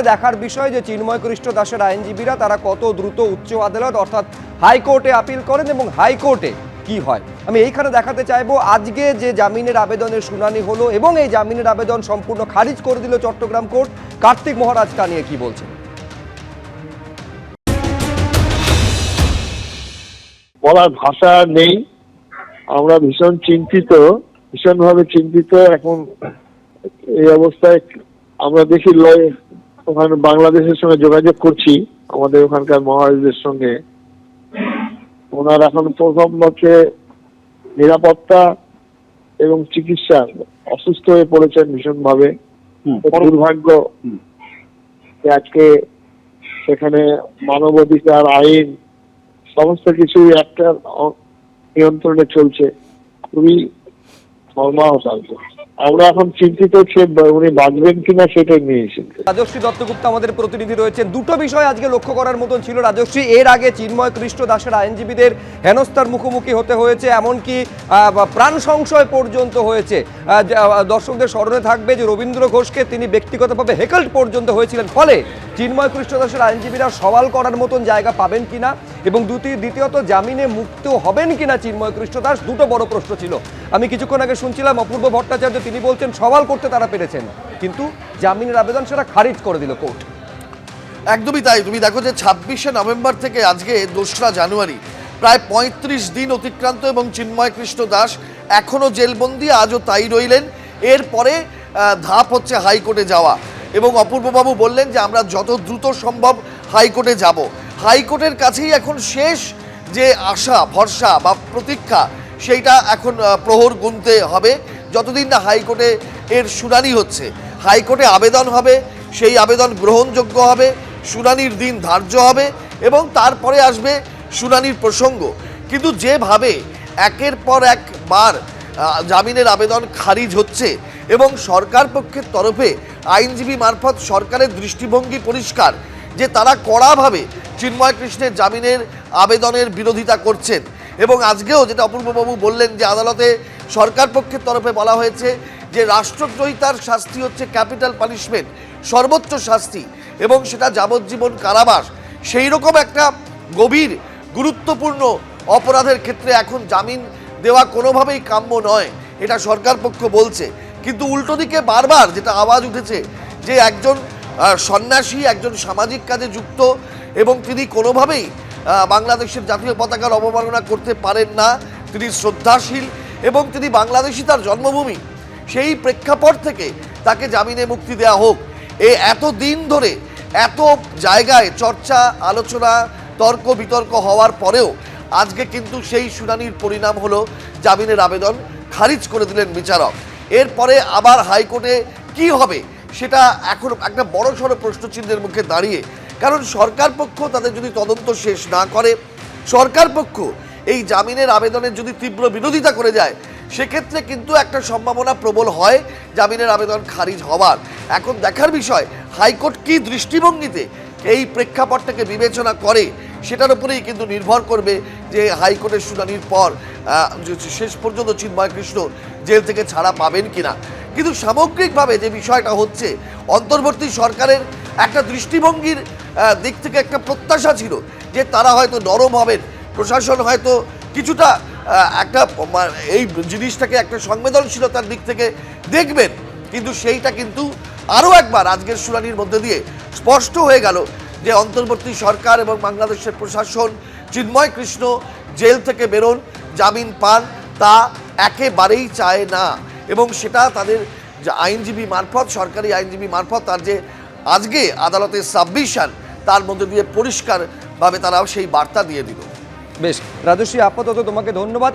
এবারে দেখার বিষয় যে চিন্ময় কৃষ্ণ দাসের আইনজীবীরা তারা কত দ্রুত উচ্চ আদালত অর্থাৎ হাইকোর্টে আপিল করেন এবং হাইকোর্টে কি হয়? আমি এইখানে দেখাতে চাইব, আজকে যে জামিনের আবেদনের শুনানি হলো এবং এই জামিনের আবেদন সম্পূর্ণ খারিজ করে দিল চট্টগ্রাম কোর্ট, কার্তিক মহারাজ তা নিয়ে কি বলছেন? বলার ভাষা নেই। আমরা ভীষণ চিন্তিত, ভীষণভাবে চিন্তিত। এখন এই অবস্থায় আমরা দেখি লয় ওখানে বাংলাদেশের সঙ্গে যোগাযোগ করছি আমাদের ওখানকার মহারাজদের সঙ্গে। ওনার এখন প্রথম হচ্ছে নিরাপত্তা এবং চিকিৎসা অসুস্থ হয়ে পড়েছেন ভীষণভাবে। দুর্ভাগ্য যে আজকে সেখানে মানবাধিকার আইন সমস্ত কিছুই একটা নিয়ন্ত্রণে চলছে। খুবই মর্মাহত আর কি। আমরা এখন চিন্তিত হচ্ছে উনি বাঁচবেন কিনা সেটাই নিয়ে চিন্তিত। রাজশ্রী দত্তগুপ্ত আমাদের প্রতিনিধি রয়েছেন। দুটো বিষয় আজকে লক্ষ্য করার মতন ছিল রাজশ্রী। এর আগে চিন্ময় কৃষ্ণ দাসের আইনজীবীদের হেনস্থার মুখোমুখি হতে হয়েছে, এমনকি প্রাণ সংশয় পর্যন্ত হয়েছে। দর্শকদের স্মরণে থাকবে যে রবীন্দ্র ঘোষকে তিনি ব্যক্তিগতভাবে হেকল্ট পর্যন্ত হয়েছিলেন। ফলে চিন্ময় কৃষ্ণ দাসের আইনজীবীরা সওয়াল করার মতন জায়গা পাবেন কিনা এবং দ্বিতীয় দ্বিতীয়ত, জামিনে মুক্ত হবেন কিনা চিন্ময় কৃষ্ণ দাস, দুটো বড় প্রশ্ন ছিল। আমি কিছুক্ষণ আগে শুনছিলাম, অপূর্ব ভট্টাচার্য, তিনি বলছেন, সওয়াল করতে তারা পেরেছেন। কিন্তু জামিনের আবেদন সেটা খারিজ করে দিল কোর্ট। একদমই তাই। তুমি দেখো যে ছাব্বিশে নভেম্বর থেকে আজকে দোসরা জানুয়ারি, প্রায় পঁয়ত্রিশ দিন অতিক্রান্ত এবং চিন্ময় কৃষ্ণ দাস এখনও জেলবন্দি, আজও তাই রইলেন। এরপরে ধাপ হচ্ছে হাইকোর্টে যাওয়া। এবং অপূর্ববাবু বললেন যে, আমরা যত দ্রুত সম্ভব হাইকোর্টে যাব। হাইকোর্টের কাছেই এখন শেষ যে আশা ভরসা বা প্রতীক্ষা সেইটা এখন প্রহর গুনতে হবে। যতদিন না হাইকোর্টে এর শুনানি হচ্ছে হাইকোর্টে আবেদন হবে সেই আবেদন গ্রহণযোগ্য হবে শুনানির দিন ধার্য হবে এবং তারপরে আসবে শুনানির প্রসঙ্গ। কিন্তু যেভাবে একের পর একবার আহ, জামিনের আবেদন খারিজ হচ্ছে এবং সরকার পক্ষের তরফে আইনজীবী মারফত সরকারের দৃষ্টিভঙ্গি পরিষ্কার যে তারা কড়াভাবে চিন্ময় কৃষ্ণের জামিনের আবেদনের বিরোধিতা করছেন। এবং আজকেও যেটা অপূর্ববাবু বললেন যে আদালতে সরকার পক্ষের তরফে বলা হয়েছে যে রাষ্ট্রদ্রোহিতার শাস্তি হচ্ছে ক্যাপিটাল পানিশমেন্ট, সর্বোচ্চ শাস্তি। এবং সেটা যাবজ্জীবন কারাবাস। সেই রকম একটা গভীর, গুরুত্বপূর্ণ অপরাধের ক্ষেত্রে এখন জামিন দেওয়া কোনোভাবেই কাম্য নয়, এটা সরকার পক্ষ বলছে। কিন্তু উল্টো দিকে বারবার যেটা আওয়াজ উঠেছে যে একজন সন্ন্যাসী একজন সামাজিক কাজে যুক্ত এবং তিনি কোনোভাবেই বাংলাদেশের জাতীয় পতাকার অবমাননা করতে পারেন না। তিনি শ্রদ্ধাশীল এবং তিনি বাংলাদেশী তার জন্মভূমি। সেই প্রেক্ষাপট থেকে তাকে জামিনে মুক্তি দেওয়া হোক। এ এত দিন ধরে এত জায়গায় চর্চা, আলোচনা, তর্ক বিতর্ক হওয়ার পরেও আজকে কিন্তু সেই শুনানির পরিণাম হলো জামিনের আবেদন খারিজ করে দিলেন বিচারক। এরপরে আবার হাইকোর্টে কি হবে সেটা এখন একটা বড় সড়ো প্রশ্নচিহ্নের মুখে দাঁড়িয়ে। কারণ সরকার পক্ষ তাদের যদি তদন্ত শেষ না করে, সরকার পক্ষ এই জামিনের আবেদনের যদি তীব্র বিরোধিতা করে যায়, সেক্ষেত্রে কিন্তু একটা সম্ভাবনা প্রবল হয় জামিনের আবেদন খারিজ হওয়ার। এখন দেখার বিষয়, হাইকোর্ট কি দৃষ্টিভঙ্গিতে এই প্রেক্ষাপটটাকে বিবেচনা করে, সেটার উপরেই কিন্তু নির্ভর করবে যে হাইকোর্টের শুনানির পর শেষ পর্যন্ত চিন্ময় কৃষ্ণ জেল থেকে ছাড়া পাবেন কিনা। কিন্তু সামগ্রিকভাবে যে বিষয়টা হচ্ছে, অন্তর্বর্তী সরকারের একটা দৃষ্টিভঙ্গির দিক থেকে একটা প্রত্যাশা ছিল যে তারা হয়তো নরম হবেন। প্রশাসন হয়তো কিছুটা একটা এই জিনিসটাকে একটা সংবেদনশীলতার দিক থেকে দেখবেন। কিন্তু সেইটা কিন্তু আরও একবার আজকের শুনানির মধ্যে দিয়ে স্পষ্ট হয়ে গেল যে অন্তর্বর্তী সরকার এবং বাংলাদেশের প্রশাসন, চিন্ময় কৃষ্ণ জেল থেকে বেরোন, জামিন পান, তা একেবারেই চায় না। এবং সেটা তাদের যে আইনজীবী মারফত, সরকারি আইনজীবী মারফত, তার যে আজকে আদালতের সাবমিশন তার মধ্যে দিয়ে পরিষ্কারভাবে তারা সেই বার্তা দিয়ে দিল। বেশ, রাজশ্রী, আপাতত তোমাকে ধন্যবাদ।